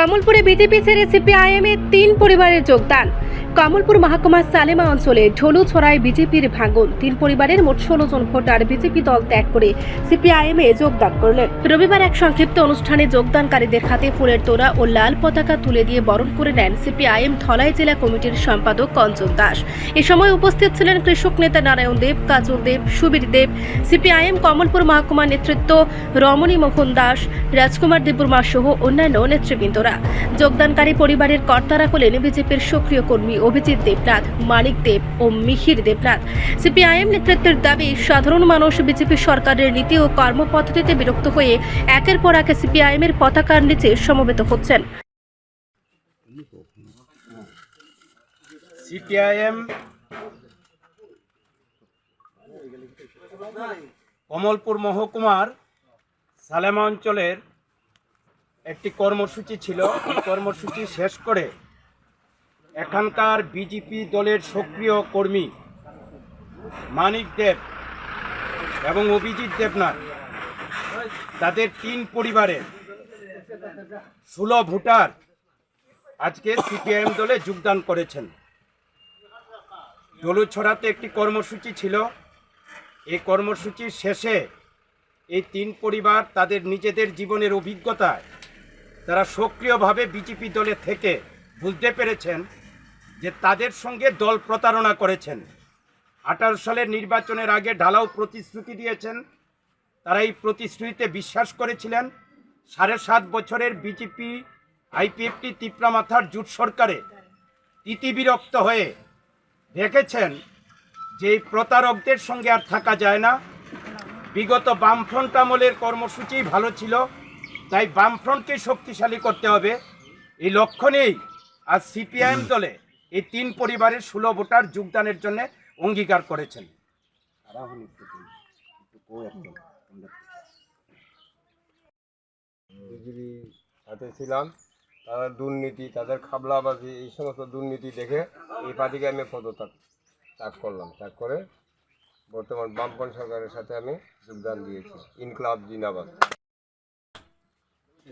কমলপুরে BJP ছেড়ে CPIM তিন পরিবারের যোগদান। কমলপুর মহকুমার সালেমা অঞ্চলে ঢোলু ছড়ায় বিজেপির ভাঙন। তিন পরিবারের মোট ষোলো জন ভোটার বিজেপি দল ত্যাগ করে সিপিআইএম যোগদান করলেন। রবিবার এক সংক্ষিপ্ত অনুষ্ঠানে যোগদানকারীদের হাতে ফুলের তোড়া ও লাল পতাকা তুলে দিয়ে বরণ করে নেন সিপিআইএম ধলাই জেলা কমিটির সম্পাদক কঞ্চন দাস। এ সময় উপস্থিত ছিলেন কৃষক নেতা নারায়ণ দেব, কাজল দেব, সুবীর দেব, সিপিআইএম কমলপুর মহকুমার নেতৃত্ব রমণী মোহন দাস, রাজকুমার দেববর্মা সহ অন্যান্য নেতৃবৃন্দরা। যোগদানকারী পরিবারের কর্তারা হলেন বিজেপির সক্রিয় কর্মী অভিজিৎ দেবনাথ, মানিক দেব ও মিহির দেবনাথ। সিপিআইএম নেতৃত্বের দাবি, সাধারণ মানুষ বিজেপি সরকারের নীতি ও কর্মপদ্ধতিতে বিরক্ত হয়ে একের পর এক সিপিআইএম এর পতাকার নিচে সমবেত হচ্ছেন। সিপিআইএম কমলপুর মহকুমার সালেমা অঞ্চলের একটি কর্মসূচি ছিল। কর্মসূচি শেষ করে এখানকার বিজেপি দলের সক্রিয় কর্মী মানিক দেব এবং অভিজিৎ দেবনাথ, তাদের তিন পরিবারের ষোলো ভোটার আজকে সিপিআইএম দলে যোগদান করেছেন। দলুছড়াতে একটি কর্মসূচি ছিল। এই কর্মসূচির শেষে এই তিন পরিবার তাদের নিজেদের জীবনের অভিজ্ঞতায় তারা সক্রিয়ভাবে বিজেপি দলে থেকে বুঝতে পেরেছেন যে তাদের সঙ্গে দল প্রতারণা করেছেন। আঠারো সালের নির্বাচনের আগে ঢালাও প্রতিশ্রুতি দিয়েছেন। তারা এই প্রতিশ্রুতিতে বিশ্বাস করেছিলেন, সাড়ে সাত বছরের বিজেপি আইপিএফটি তিপ্রামাথার জুট সরকারে তিতিবিরক্ত হয়ে দেখেছেন যে এই প্রতারকদের সঙ্গে আর থাকা যায় না। বিগত বামফ্রন্ট আমলের কর্মসূচি ভালো ছিল, তাই বামফ্রন্টকে শক্তিশালী করতে হবে। এই লক্ষ্য নেই আর সিপিআইএম দলে এই তিন পরিবারের ষোলো ভোটার যোগদানের জন্য অঙ্গীকার করেছেন। সাথে ছিলাম তাদের দুর্নীতি তাদের খাবলাবাজি এই সমস্ত দুর্নীতি দেখে এই পার্টিকে আমি পদত্যাগ ত্যাগ করলাম। ত্যাগ করে বর্তমান বামপন সরকারের সাথে আমি যোগদান দিয়েছি। ইনকলাব জিন্দাবাদ।